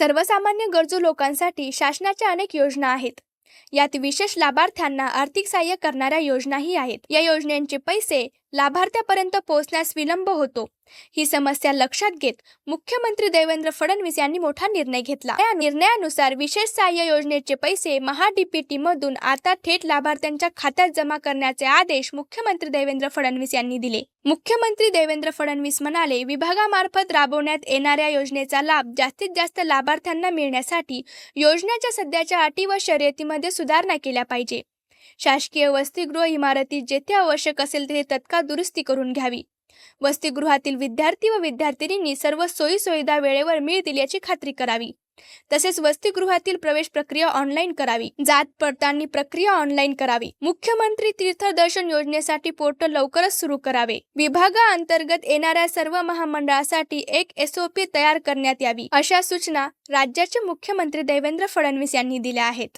सर्वसामान्य गरजू लोकांसाठी शासनाच्या अनेक योजना आहेत. यात विशेष लाभार्थ्यांना आर्थिक सहाय्य करणाऱ्या योजनाही आहेत. या योजनेचे पैसे लाभार्थ्यापर्यंत पोहोचण्यास विलंब होतो. ही समस्या लक्षात घेत मुख्यमंत्री देवेंद्र फडणवीस यांनी मोठा निर्णय घेतला. या निर्णयानुसार विशेष सहाय्य योजनेचे पैसे महाडीपीटी मधून आता थेट लाभार्थ्यांच्या खात्यात जमा करण्याचे आदेश मुख्यमंत्री देवेंद्र फडणवीस यांनी दिले. मुख्यमंत्री देवेंद्र फडणवीस म्हणाले विभागामार्फत राबवण्यात येणाऱ्या योजनेचा लाभ जास्तीत जास्त लाभार्थ्यांना मिळण्यासाठी योजनेच्या सध्याच्या अटी व शर्यतीमध्ये सुधारणा केल्या पाहिजे. शासकीय वसतिगृह इमारतीत जेथे आवश्यक असेल तेथे तत्काळ दुरुस्ती करून घ्यावी. वसतिगृहातील विद्यार्थी व विद्यार्थिनींनी सर्व सोयी सुविधा वेळेवर मिळतील याची खात्री करावी. तसेच वसतिगृहातील प्रवेश प्रक्रिया ऑनलाईन करावी. जात पडताळणी प्रक्रिया ऑनलाईन करावी. मुख्यमंत्री तीर्थदर्शन योजनेसाठी पोर्टल लवकरच सुरू करावे. विभागाअंतर्गत येणाऱ्या सर्व महामंडळासाठी एक एसओपी तयार करण्यात यावी अशा सूचना राज्याचे मुख्यमंत्री देवेंद्र फडणवीस यांनी दिल्या आहेत.